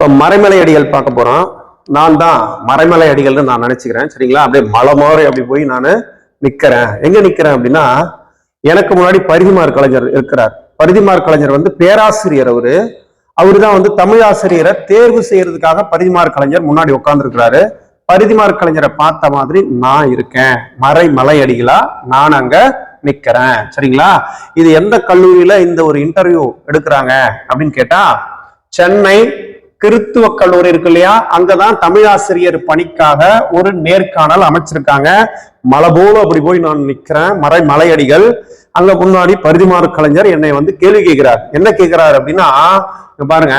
இப்போ மறைமலை அடிகள் பார்க்க போகிறோம் நான் தான் மறைமலை அடிகள்னு நான் நினச்சிக்கிறேன். சரிங்களா? அப்படியே மலை மாதிரி அப்படி போய் நான் நிற்கிறேன் எங்கே நிற்கிறேன் அப்படின்னா எனக்கு முன்னாடி பரிதிமார் கலைஞர் இருக்கிறார். பரிதிமார் கலைஞர் வந்து பேராசிரியர் அவரு. அவரு தான் வந்து தமிழ் ஆசிரியரை தேர்வு செய்யறதுக்காக பரிதிமார் கலைஞர் முன்னாடி உட்காந்துருக்கிறாரு பரிதிமார் கலைஞரை பார்த்த மாதிரி நான் இருக்கேன். மறை அடிகளாக நான் அங்க நிக்கிறேன். சரிங்களா? இது எந்த கல்லூரியில இந்த ஒரு இன்டர்வியூ எடுக்கிறாங்க அப்படின்னு கேட்டா சென்னை கிறித்துவ கல்லூரி இருக்கு இல்லையா? அங்கதான் தமிழாசிரியர் பணிக்காக ஒரு நேர்காணல் அமைச்சிருக்காங்க. மலை போல அப்படி போய் நான் நிக்கிறேன். மறை மலையடிகள். அங்க முன்னாடி பரிதிமாறு கலைஞர் என்னை வந்து கேள்வி கேட்கிறார். என்ன கேட்கிறார் அப்படின்னா பாருங்க.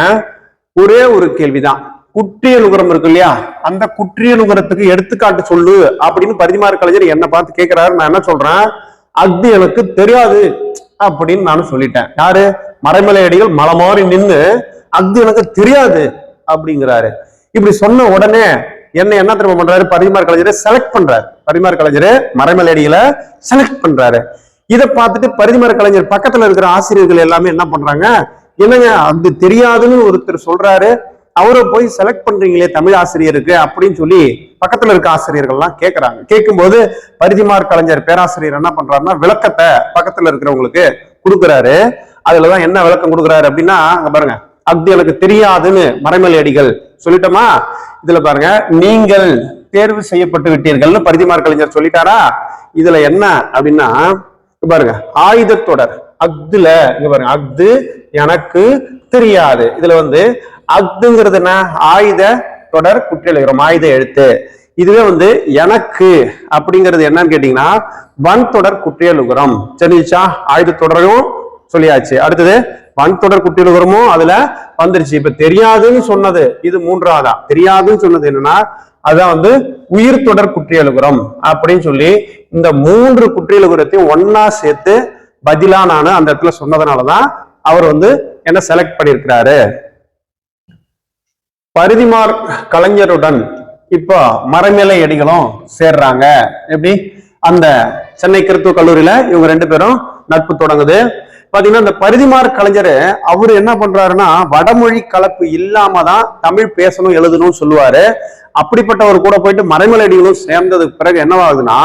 ஒரே ஒரு கேள்விதான். குற்றியலுகரம் இருக்கு இல்லையா? அந்த குற்றியலுகரத்துக்கு எடுத்துக்காட்டு சொல்லு அப்படின்னு பரிதிமாறு கலைஞர் என்ன பார்த்து கேட்கிறாரு. நான் என்ன சொல்றேன்? அது எனக்கு தெரியாது அப்படின்னு நான் சொல்லிட்டேன். யாரு? மறைமலை அடிகள் மலை மாறி நின்று அது எனக்கு தெரியாது அப்படிங்கிறாரு. இப்படி சொன்ன உடனே என்ன என்ன திரும்ப பண்றாரு? பரிமார் கலைஞரை செலக்ட் பண்றாரு. பரிமார் கலைஞர் மறைமலேடியில செலக்ட் பண்றாரு. இதை பார்த்துட்டு பரிதிமார் கலைஞர் பக்கத்துல இருக்கிற ஆசிரியர்கள் எல்லாமே என்ன பண்றாங்க? என்னங்க அது தெரியாதுன்னு ஒருத்தர் சொல்றாரு. அவரை போய் செலக்ட் பண்றீங்களே தமிழ் ஆசிரியருக்கு அப்படின்னு சொல்லி பக்கத்துல இருக்க ஆசிரியர்கள்லாம் கேட்கறாங்க கேட்கும்போது பரிதிமார் கலைஞர் பேராசிரியர் என்ன பண்றாருன்னா விளக்கத்தை பக்கத்துல இருக்கிறவங்களுக்கு கொடுக்குறாரு. அதுலதான் என்ன விளக்கம் கொடுக்குறாரு அப்படின்னா அங்க பாருங்க. அது எனக்கு தெரியாதுன்னு மறைமலை அடிகள் சொல்லிட்டோமா? இதுல பாருங்க நீங்கள் தேர்வு செய்யப்பட்டு விட்டீர்கள்னு பரிதிமார் கலைஞர் சொல்லிட்டாரா? இதுல என்ன அப்படின்னா பாருங்க ஆயுத தொடர். அக்துல இங்க பாருங்க அக்து எனக்கு தெரியாது. இதுல வந்து அக்துங்கிறது என்ன? ஆயுத தொடர் குற்றியலுகிறோம் ஆயுத எழுத்து. இதுவே வந்து எனக்கு அப்படிங்கிறது என்னன்னு கேட்டீங்கன்னா வன் தொடர் குற்றியலுகரம் தெரிஞ்சுச்சா? ஆயுத தொடரும் சொல்லியாச்சு. அடுத்தது வன் தொடர் குற்றியலுகரமும் அதுல வந்துருச்சு. இப்ப தெரியாதுன்னு சொன்னது. இது மூன்றாவதா? தெரியாதுன்னு சொன்னது என்னன்னா அதான் வந்து உயிர் தொடர் குற்றியலுகரம் அப்படின்னு சொல்லி இந்த மூன்று குற்றியலுகரத்தையும் ஒன்னா சேர்த்து பதிலா நான் அந்த இடத்துல சொன்னதுனாலதான் அவர் வந்து என்ன செலக்ட் பண்ணியிருக்கிறாரு. பரிதிமார் கலைஞருடன் இப்போ மரமேலை அடிகளும் சேர்றாங்க. எப்படி? அந்த சென்னை கிறித்துவ கல்லூரியில இவங்க ரெண்டு பேரும் நட்பு தொடங்குது. பாத்தீங்கன்னா இந்த பரிதிமார் கலைஞர் அவர் என்ன பண்றாருன்னா வடமொழி கலப்பு இல்லாம தான் தமிழ் பேசணும் எழுதணும்னு சொல்லுவாரு. அப்படிப்பட்டவர் கூட போயிட்டு மறைமலை அடிகளும் சேர்ந்ததுக்கு பிறகு என்னவாகுதுன்னா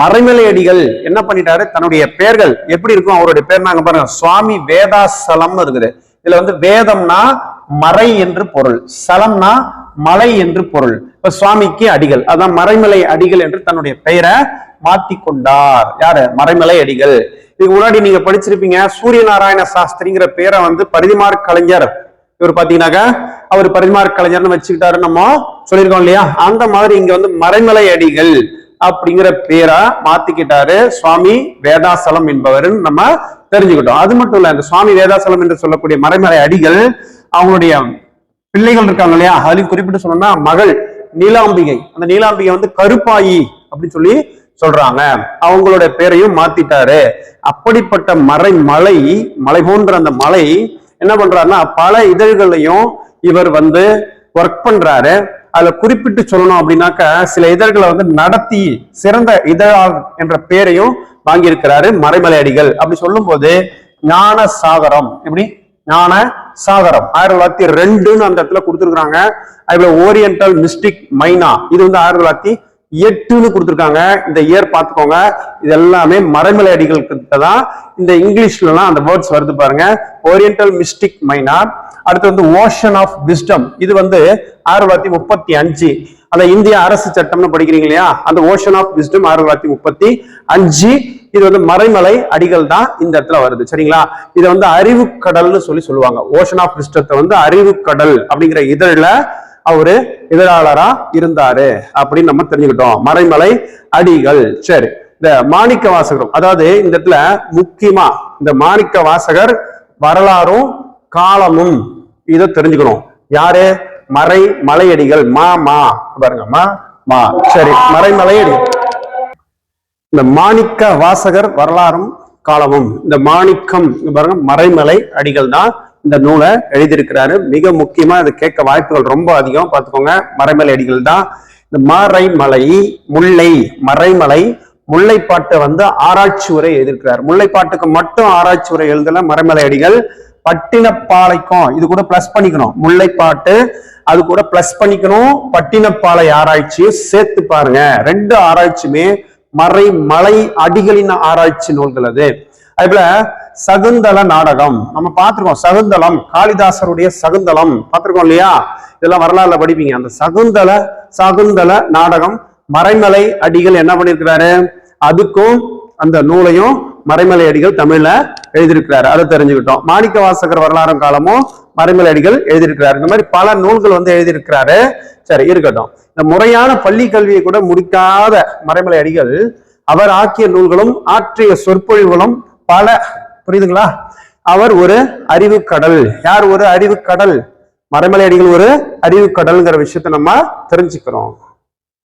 மறைமலை அடிகள் என்ன பண்ணிட்டாரு? தன்னுடைய பெயர்கள் எப்படி இருக்கும்? அவருடைய பேர் நாங்க பாருங்க சுவாமி வேதாசலம் இருக்குது. இதுல வந்து வேதம்னா மறை என்று பொருள் சலம்னா மலை என்று பொருள். இப்ப சுவாமிக்கு அடிகள் அதான் மறைமலை அடிகள் என்று தன்னுடைய பெயரை மாத்தி கொண்டார் யாரு? மறைமலை அடிகள். இதுக்கு முன்னாடி நீங்க படிச்சிருப்பீங்க சூரிய நாராயண சாஸ்திரிங்கிற பேரை வந்து பரிதிமார் கலைஞர். இவர் பாத்தீங்கன்னாக்கா அவர் பரிதிமார் கலைஞர்னு வச்சுக்கிட்டாரு. நம்ம சொல்லியிருக்கோம் இல்லையா? அந்த மாதிரி இங்க வந்து மறைமலை அடிகள் அப்படிங்கிற பேரா மாத்திக்கிட்டாரு சுவாமி வேதாசலம் என்பவர்னு நம்ம தெரிஞ்சுக்கிட்டோம். அது மட்டும் இல்ல இந்த சுவாமி வேதாசலம் என்று சொல்லக்கூடிய மறைமலை அடிகள் அவங்களுடைய பிள்ளைகள் இருக்காங்க இல்லையா? அதுலயும் குறிப்பிட்டு சொன்னோம்னா மகள் நீலாம்பிகை. அந்த நீலாம்பிகை வந்து கருப்பாயி அப்படின்னு சொல்லி சொல்றாங்க. அவங்களோட பேரையும் மாத்திட்டாரு. அப்படிப்பட்ட மறை மலை மலை போன்ற அந்த மலை என்ன பண்றாருன்னா பல இதழ்களையும் இவர் வந்து ஒர்க் பண்றாரு. அதுல குறிப்பிட்டு சொல்லணும் அப்படின்னாக்க சில இதழ்களை வந்து நடத்தி சிறந்த இதழாளர் என்ற பேரையும் வாங்கியிருக்கிறாரு மறைமலையடிகள். அப்படி சொல்லும் போது ஞான சாகரம். எப்படி? ஞான சாகரம். ஆயிரத்தி தொள்ளாயிரத்தி ரெண்டுன்னு அந்த இடத்துல கொடுத்துருக்குறாங்க. அதுல ஓரியன்டல் மிஸ்டிக் மைனா இது வந்து ஆயிரத்தி தொள்ளாயிரத்தி எட்டுன்னு கொடுத்துருக்காங்க. இந்த இயர் பார்த்துக்கோங்க. இது எல்லாமே மறைமலை அடிகள் கிட்ட தான். இந்த இங்கிலீஷ்லலாம் அந்த வேர்ட்ஸ் வருது பாருங்க. ஓரியன்டல் மிஸ்டிக் மைனார் அடுத்து வந்து ஓஷன் ஆஃப் விஸ்டம் இது வந்து ஆயிரத்தி தொள்ளாயிரத்தி முப்பத்தி அஞ்சு. அந்த இந்திய அரசு சட்டம்னு படிக்கிறீங்க இல்லையா? அந்த ஓஷன் ஆஃப் விஸ்டம் ஆயிரத்தி தொள்ளாயிரத்தி முப்பத்தி அஞ்சு. இது வந்து மறைமலை அடிகள் தான் இந்த இடத்துல வருது. சரிங்களா? இதை வந்து அறிவு கடல்னு சொல்லி சொல்லுவாங்க. ஓஷன் ஆஃப் விஸ்டத்தை வந்து அறிவு கடல் அப்படிங்கிற இதழில் அவரு எதிராளரா இருந்தாரு அப்படின்னு நம்ம தெரிஞ்சுக்கிட்டோம். மறைமலை அடிகள். சரி இந்த மாணிக்க வாசகரும் அதாவது இந்த இடத்துல முக்கியமா இந்த மாணிக்க வாசகர் வரலாறும் காலமும் இதை தெரிஞ்சுக்கணும். யாரு? மறை மலையடிகள். மா மா. பாருங்க மா மா. சரி மறைமலையடிகள் இந்த மாணிக்க வாசகர் வரலாறும் காலமும் இந்த மாணிக்கம் பாருங்க மறைமலை அடிகள் தான் இந்த நூலை எழுதியிருக்கிறாரு. மிக முக்கியமா இது கேட்க வாய்ப்புகள் ரொம்ப அதிகம். பார்த்துக்கோங்க. மறைமலை அடிகள் தான். இந்த மறைமலை முல்லை மறைமலை முல்லைப்பாட்டை வந்து ஆராய்ச்சி உரை எழுதியிருக்கிறார். முல்லைப்பாட்டுக்கு மட்டும் ஆராய்ச்சி உரை எழுதல மறைமலை அடிகள். பட்டினப்பாளைக்கும் இது கூட பிளஸ் பண்ணிக்கணும். முல்லைப்பாட்டு அது கூட பிளஸ் பண்ணிக்கணும். பட்டினப்பாளை ஆராய்ச்சியும் சேர்த்து பாருங்க. ரெண்டு ஆராய்ச்சியுமே மறைமலை அடிகளின் ஆராய்ச்சி நூல்கள் அது. அதுபோல சகுந்தல நாடகம். நம்ம பார்த்துருக்கோம் சகுந்தலம் காளிதாசருடைய சகுந்தலம் பார்த்துருக்கோம் இல்லையா? இதெல்லாம் வரலாறுல படிப்பீங்க. அந்த சகுந்தல சகுந்தல நாடகம் மறைமலை அடிகள் என்ன பண்ணியிருக்கிறாரு? அதுக்கும் அந்த நூலையும் மறைமலை அடிகள் தமிழ்ல எழுதியிருக்கிறாரு. அதை தெரிஞ்சுக்கிட்டோம். மாணிக்க வாசகர் வரலாறும் காலமும் மறைமலை அடிகள் எழுதியிருக்கிறாரு. இந்த மாதிரி பல நூல்கள் வந்து எழுதியிருக்கிறாரு. சரி இருக்கட்டும். இந்த முறையான பள்ளி கல்வியை கூட முடிக்காத மறைமலை அடிகள் அவர் ஆக்கிய நூல்களும் ஆற்றிய சொற்பொழிவுகளும் பல புரியுதுங்களா? அவர் ஒரு அறிவு கடல். யார் ஒரு அறிவு கடல்? மறைமலை அடிகள் ஒரு அறிவு கடல்ங்கிற விஷயத்த நம்ம தெரிஞ்சுக்கிறோம்.